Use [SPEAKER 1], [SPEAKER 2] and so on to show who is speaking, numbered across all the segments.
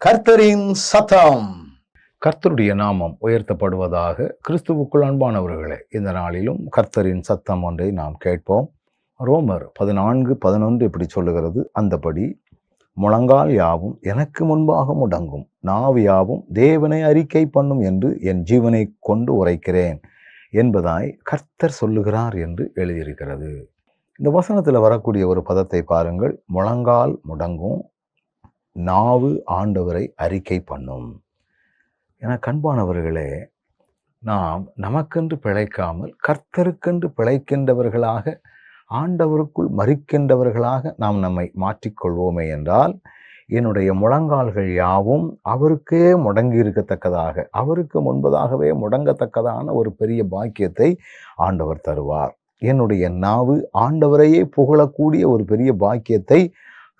[SPEAKER 1] கர்த்தரின் சத்தம். கர்த்தருடைய நாமம் உயர்த்தப்படுவதாக கிறிஸ்துவுக்குள் அன்பானவர்களே இந்த நாளிலும் கர்த்தரின் சத்தம் ஒன்றை நாம் கேட்போம். ரோமர் பதினான்கு பதினொன்று இப்படி சொல்லுகிறது அந்தபடி முழங்கால் யாவும் எனக்கு முன்பாக முடங்கும் நாவு யாவும் தேவனை அறிக்கை பண்ணும் என்று என் ஜீவனை கொண்டு உரைக்கிறேன் என்பதாய் கர்த்தர் சொல்லுகிறார் என்று எழுதியிருக்கிறது. இந்த வசனத்தில் வரக்கூடிய ஒரு பதத்தை பாருங்கள் முழங்கால் முடங்கும் நாவு ஆண்டவரை அறிக்கை பண்ணும். என கண்பானவர்களே நாம் நமக்கென்று பிழைக்காமல் கர்த்தருக்கென்று பிழைக்கின்றவர்களாக ஆண்டவருக்குள் மறிக்கின்றவர்களாக நாம் நம்மை மாற்றிக்கொள்வோமே என்றால் என்னுடைய முழங்கால்கள் யாவும் அவருக்கே முடங்கி இருக்கத்தக்கதாக அவருக்கு முன்பதாகவே முடங்கத்தக்கதான ஒரு பெரிய பாக்கியத்தை ஆண்டவர் தருவார். என்னுடைய நாவு ஆண்டவரையே புகழக்கூடிய ஒரு பெரிய பாக்கியத்தை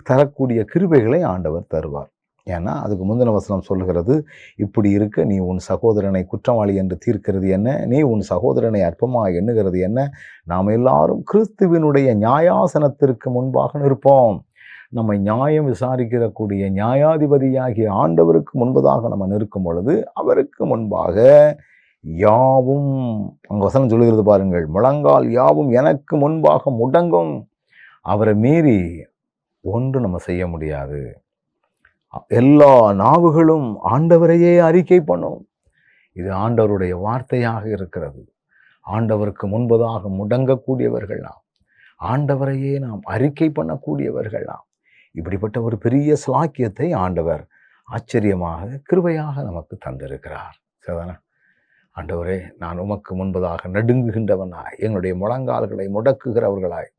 [SPEAKER 1] தரக்கூடிய கிருபைகளை ஆண்டவர் தருவார். ஏன்னா அதுக்கு முந்தின வசனம் சொல்லுகிறது இப்படி இருக்க நீ உன் சகோதரனை குற்றவாளி என்று தீர்க்கிறது என்ன? நீ உன் சகோதரனை அற்பமாக எண்ணுகிறது என்ன? நாம் எல்லாரும் கிறிஸ்துவினுடைய நியாயாசனத்திற்கு முன்பாக நிற்போம். நம்மை நியாயம் விசாரிக்கிறக்கூடிய நியாயாதிபதியாகிய ஆண்டவருக்கு முன்பதாக நம்ம நிற்கும் பொழுது அவருக்கு முன்பாக யாவும் அங்க வசனம் சொல்லுகிறது பாருங்கள் முழங்கால் யாவும் எனக்கு முன்பாக முடங்கும். அவரை மீறி ஒன்று நம்ம செய்ய முடியாது. எல்லா நாவுகளும் ஆண்டவரையே அறிக்கை பண்ணும். இது ஆண்டவருடைய வார்த்தையாக இருக்கிறது. ஆண்டவருக்கு முன்பதாக முடங்கக்கூடியவர்கள் நாம். ஆண்டவரையே நாம் அறிக்கை பண்ணக்கூடியவர்கள் நாம். இப்படிப்பட்ட ஒரு பெரிய ஸ்லாக்கியத்தை ஆண்டவர் ஆச்சரியமாக கிருபையாக நமக்கு தந்திருக்கிறார். சரிதானா? ஆண்டவரே நான் உமக்கு முன்பதாக நடுங்குகின்றவனாய் எங்களுடைய முழங்கால்களை முடக்குகிறவர்களாய்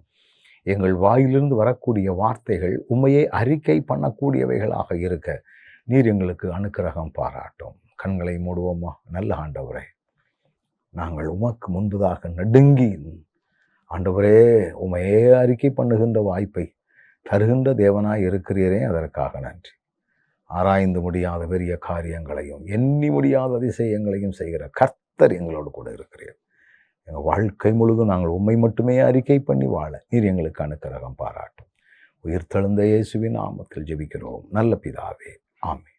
[SPEAKER 1] எங்கள் வாயிலிருந்து வரக்கூடிய வார்த்தைகள் உண்மையை அறிக்கை பண்ணக்கூடியவைகளாக இருக்க. நீர் எங்களுக்கு அனுக்கிரகம் பாராட்டும். கண்களை மூடுவோமா? நல்ல ஆண்டவரே. நாங்கள் உமக்கு முன்பதாக நடுங்கி. ஆண்டவரே உமையே அறிக்கை பண்ணுகின்ற வாய்ப்பை தருகின்ற தேவனாய் இருக்கிறீரே அதற்காக நன்றி. ஆராய்ந்து முடியாத பெரிய காரியங்களையும் எண்ணி முடியாத அதிசயங்களையும் செய்கிற கர்த்தர் எங்களோடு கூட இருக்கிறீர். எங்கள் வாழ்க்கை முழுதும் நாங்கள் உண்மை மட்டுமே அறிக்கை பண்ணி வாழ நீர் எங்களுக்கு அனுக்கிரகம் பாராட்டும். உயிர்த்தெழுந்த இயேசுவின் நாமத்தில் ஜெபிக்கிறோம். நல்ல பிதாவே. ஆமே